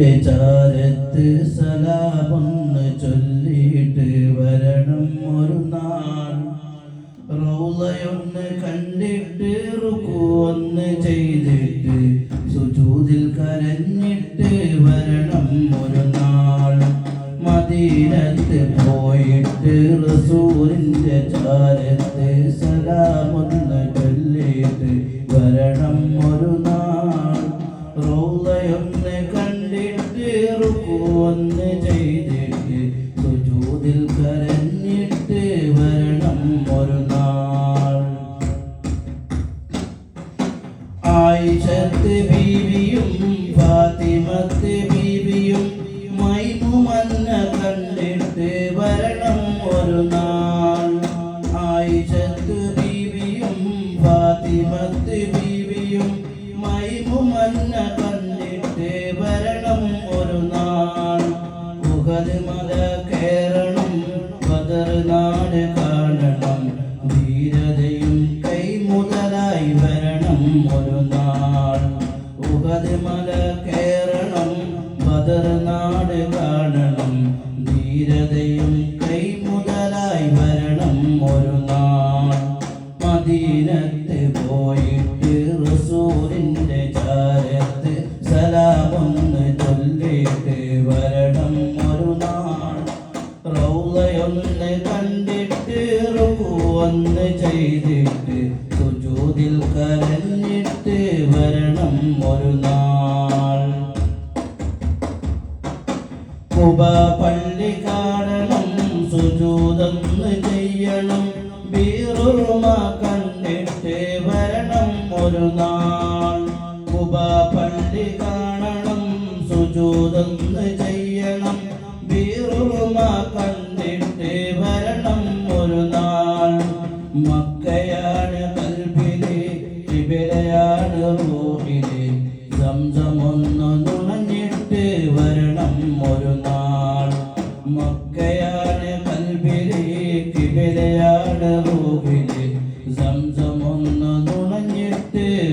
ചാരത്ത് സലാമൊന്ന് ചൊല്ലിയിട്ട് വരണം ഒരു നാൾ. റൗലയൊന്ന് കണ്ടിട്ട് റുക്കു ഒന്ന് ചെയ്തിട്ട് സുജൂതിൽ കരഞ്ഞിട്ട് വരണം ഒരു നാൾ. മദീനത്ത് പോയിട്ട് റസൂലിന്റെ ചാരത്ത് സലാമൊന്ന് ചൊല്ലിയിട്ട് വരണം ഒരു നാൾ. കണ്ടിട്ട് ഒന്ന് ചെയ്തിട്ട് സുജൂതിൽ കരഞ്ഞിട്ട് വരണം ഒരു നാൾ. ആയിഷത്ത് ബീവിയും ഫാത്തിമത്ത് മുഖത് കേരളം പതർനാട് കാണണം. ധീരതയും കൈമുതലായി വരണം ഒരു നാൾ. ഉഹത് കേരളം പതർനാട് കാണണം. ധീരതയും കൈമുതലായി വരണം ഒരു നാൾ. മദീനത്ത് പോയിട്ട് ഒന്ന് ചെയ്തിട്ട് സുജൂതിൽ കരഞ്ഞിട്ട് വരണം ഒരു നാൾ. കുബ പള്ളി കാണണം സുജൂതെന്ന് ചെയ്യണം ബീറുമ കണ്ടിട്ട് വരണം ഒരു നാൾ. കിബിലയാണ് റൂഹിലെ സംസമൊന്നു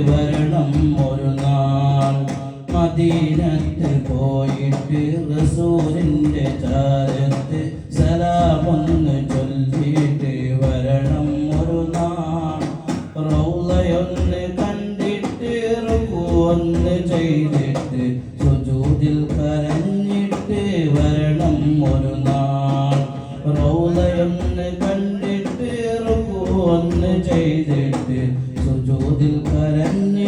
വരണം ഒരു നാൾ. മദീനത്ത് പോയിട്ട് റസൂലിന്റെ ചാരത്ത് സലാമൊന്ന് ചൊല്ലിയിട്ട് വരണം ഒരു നാൾ. കണ്ടിട്ട് ഒന്ന് ചെയ്തിട്ട് സുജൂതിൽ കരഞ്ഞിട്ട് വരണം ഒരു നാൾ. അതിൽ പരഞ്ഞു